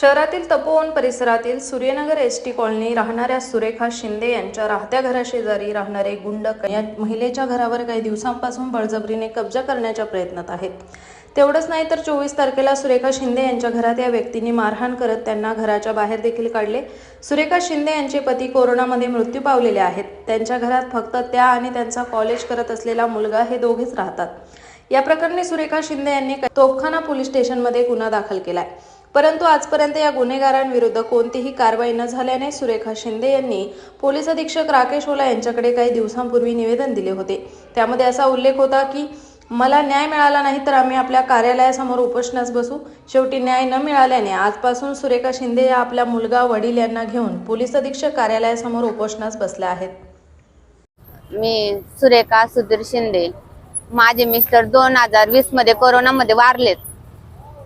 शहरातील तपोवन परिसरातील Suryanagar S T colony राहणाऱ्या सुरेखा शिंदे यांच्या राहत्या घराशेजारी राहणारे गुंड या महिलेच्या घरावर काही दिवसांपासून बळजबरीने कब्जा करण्याच्या प्रयत्नात आहेत. तेवढंच नाही तर चोवीस तारखेला सुरेखा शिंदे यांच्या घरात या व्यक्तींनी मारहाण करत त्यांना घराच्या बाहेर देखील काढले. सुरेखा शिंदे यांचे पती कोरोनामध्ये मृत्यू पावलेले आहेत. त्यांच्या घरात फक्त त्या आणि त्यांचा कॉलेज करत असलेला मुलगा हे दोघेच राहतात. या प्रकरणी सुरेखा शिंदे यांनी तोफखाना पोलीस स्टेशनमध्ये गुन्हा दाखल केलाय. परंतु आजपर्यंत या गुन्हेगारांविरुद्ध कोणतीही कारवाई न झाल्याने सुरेखा शिंदे यांनी पोलीस अधीक्षक राकेश ओला यांच्याकडे काही दिवसांपूर्वी निवेदन दिले होते. त्यामध्ये असा उल्लेख होता की मला न्याय मिळाला नाही तर आम्ही आपल्या कार्यालयासमोर उपोषणास बसू. शेवटी न्याय न मिळाल्याने आजपासून सुरेखा शिंदे या आपल्या मुलगा वडील यांना घेऊन पोलीस अधीक्षक कार्यालयासमोर उपोषणास बसल्या आहेत. मी सुरेखा सुधीर शिंदे. माझे मिस्टर दोन हजार वीसमध्ये कोरोनामध्ये वारलेत.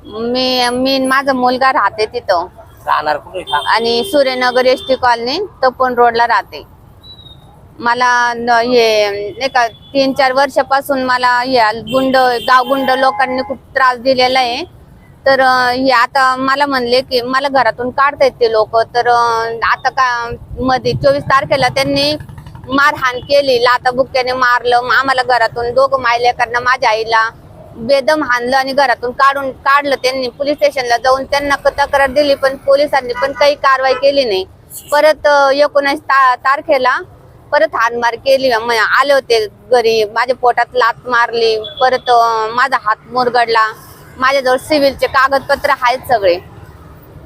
मी मी न माझा मुलगा राहते तिथं. राहणार कुठे सांग आणि सूर्यनगर एस टी कॉलनी तपोन रोडला राहते. मला न- हे नाही का तीन चार वर्षापासून मला हे गुंड गावगुंड लोकांनी खूप त्रास दिलेला आहे. तर अं, हे आता मला म्हणले की मला घरातून काढतायत ते लोक. तर अं, आता का मध्ये चोवीस तारखेला त्यांनी मारहाण केली. लाता बुक्क्याने मारलं. आम्हाला घरातून दोघं मायलेकरांना माझ्या आईला. बेदम हाणलं आणि घरातून काढून काढलं त्यांनी. पोलीस स्टेशनला जाऊन त्यांना तक्रार दिली पण पोलिसांनी पण काही कारवाई केली नाही. परत एकोणीस ता तारखेला परत हातमार केली. आले होते घरी. माझ्या पोटात लात मारली. परत माझा हात मुरगडला. माझ्याजवळ सिव्हिलचे कागदपत्र आहेत सगळे.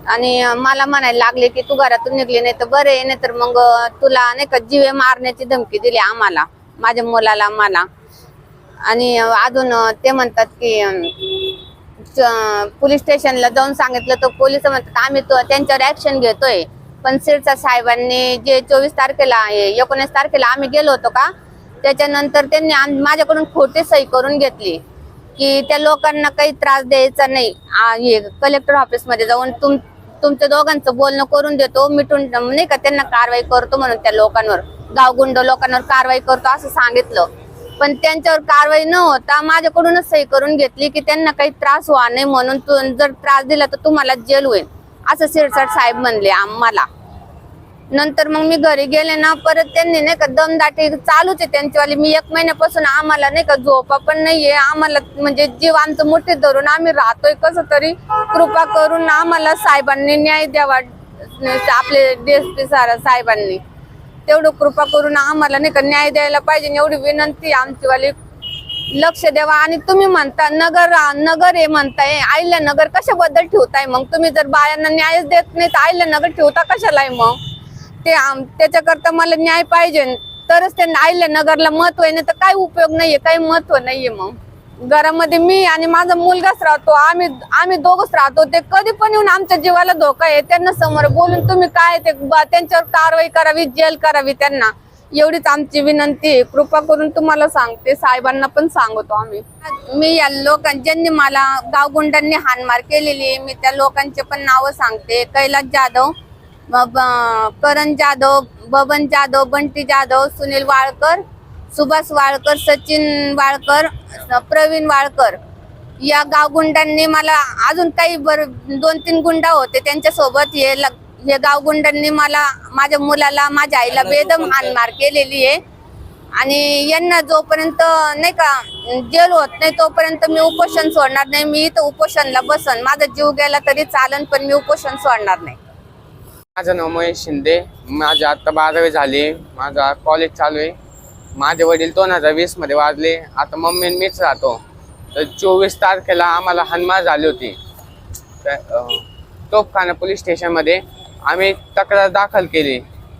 आणि मला म्हणायला लागले की तू घरातून निघली नाही तर बरं आहे. नाही तर मग तुला नाही का जीवे मारण्याची धमकी दिली आम्हाला माझ्या मुलाला मला. आणि अजून ते म्हणतात की पोलीस स्टेशनला जाऊन सांगितलं तर पोलीस म्हणतात आम्ही तो त्यांच्यावर ऍक्शन घेतोय. पण सिरसा साहेबांनी जे चोवीस तारखेला एकोणीस तारखेला आम्ही गेलो होतो का त्याच्यानंतर त्यांनी माझ्याकडून खोटी सही करून घेतली की त्या लोकांना काही त्रास द्यायचा नाही. हे कलेक्टर ऑफिसमध्ये जाऊन तुम तुमच्या दोघांचं बोलणं करून देतो मिटून नाही का त्यांना कारवाई करतो म्हणून त्या लोकांवर गावगुंड लोकांवर कारवाई करतो असं सांगितलं. पण त्यांच्यावर कारवाई न होता माझ्याकडूनच सही करून घेतली की त्यांना काही त्रास व्हा नाही म्हणून तू जर त्रास दिला तर तुम्हाला जेल होईल असं शिरसाट साहेब म्हणले आम्हाला. नंतर मग मी घरी गेले ना परत त्यांनी नाही का दमदाटी चालूच आहे त्यांच्यावाली मी एक महिन्यापासून आम्हाला नाही का झोपा पण नाहीये. आम्हाला म्हणजे जीव आमचं मुठीत धरून आम्ही राहतोय कसं तरी कृपा करून आम्हाला साहेबांनी न्याय द्यावा आपले डी एस सारा साहेबांनी. तेवढं कृपा करून आम्हाला नाही का न्याय द्यायला पाहिजे एवढी विनंती आमचीवाली. लक्ष द्यावा आणि तुम्ही म्हणता नगर नगर हे म्हणताय. आईला नगर कशाबद्दल ठेवताय मग? तुम्ही जर बायांना न्यायच देत नाही तर आईला नगर ठेवता कशाला आहे मग? ते आम- त्याच्याकरता मला न्याय पाहिजे. तरच ते आईला नगरला महत्त्व आहे नाही तर काही उपयोग नाहीये काही महत्त्व नाहीये मग. घरामध्ये मी आणि माझा मुलगाच राहतो. आम्ही आम्ही दोघच राहतो. ते कधी पण येऊन आमच्या जीवाला धोका आहे. त्यांना समोर बोलून तुम्ही काय ते त्यांच्यावर कारवाई करावी जेल करावी त्यांना. एवढीच आमची विनंती आहे. कृपा करून तुम्हाला सांगते. साहेबांना पण सांगतो आम्ही. मी या लोकां ज्यांनी मला गावगुंडांनी हानमार केलेली आहे मी त्या लोकांचे पण नावं सांगते. कैलास जाधव करण जाधव बबन जाधव बंटी जाधव सुनील वाळकर सुभाष वाळकर सचिन वाळकर प्रवीण वाळकर या गावगुंडांनी मला अजून काही बर दोन तीन गुंडा होते त्यांच्यासोबत हे ल- हे गावगुंडांनी मला माझ्या मुलाला माझ्या आईला बेदम हानमार केलेली आहे. आणि यांना जोपर्यंत नाही का जेल होत नाही तोपर्यंत मी उपोषण सोडणार नाही. मी इथं उपोषणला बसन. माझा जीव गेला तरी चालन पण मी उपोषण सोडणार नाही. माझं नाव महेश शिंदे. माझी आता बारावी झाली. माझा कॉलेज चालू आहे. माझे वडील दोन हजार वीसमध्ये वाजले. आता मम्मी मीच राहतो. तर चोवीस तारखेला आम्हाला हनुमान झाली होती. तोफखाना पोलीस स्टेशनमध्ये आम्ही तक्रार दाखल केली.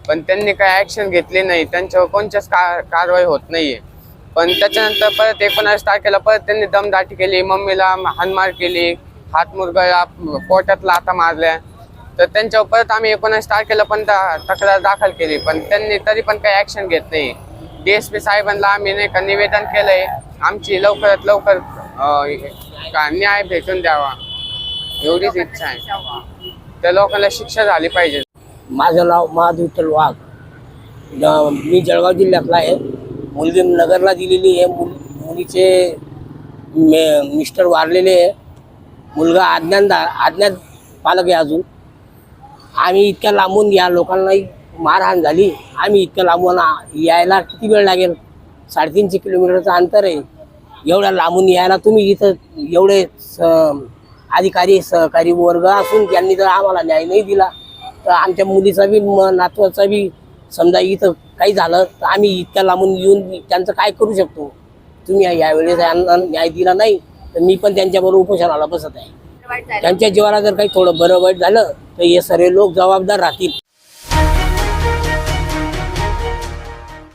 पण त्यांनी काही ॲक्शन घेतली नाही. त्यांच्यावर कोणत्याच का कारवाई होत नाही आहे पण त्याच्यानंतर परत एकोणास तारखेला परत त्यांनी दमदाटी केली. मम्मीला हानमार केली. हात मुरगळला पोटात लाथा मारल्या. तर त्यांच्यावर परत आम्ही एकोणास तारखेला पण तक्रार दाखल केली. पण त्यांनी तरी पण काही ॲक्शन घेत नाही. डी एस पी साहेबांना आम्ही नाही का निवेदन केलंय. आमची लवकरात लवकर अं, न्याय भेटून द्यावा. एवढीच इच्छा आहे. त्या लोकांना शिक्षा झाली पाहिजे. माझं नाव महाद विठ्ठल वाघ न- मी जळगाव जिल्ह्यातला आहे. मुलगी नगरला दिलेली आहे. मुल मुलीचे मे मिस्टर वारलेले आहे. मुलगा अज्ञान दा अज्ञात पालक आहे अजून. आम्ही इतक्या लांबून या लोकांनाही मारहाण झाली. आम्ही इतक्या लांबून यायला किती वेळ लागेल? साडेतीनशे किलोमीटरचं अंतर आहे. एवढ्या लांबून यायला तुम्ही इथं एवढे स- अधिकारी सहकारी वर्ग असून त्यांनी जर आम्हाला न्याय नाही दिला तर आमच्या मुलीचा बी नातवाचा बी समजा इथं काही झालं तर आम्ही इतक्या लांबून येऊन त्यांचं काय करू शकतो? तुम्ही यावेळेस यांना न्याय दिला नाही तर मी पण त्यांच्याबरोबर उपोषणाला बसत आहे. त्यांच्या जीवाला जर काही थोडं बरं वाईट झालं तर हे सर्व लोक जबाबदार राहतील.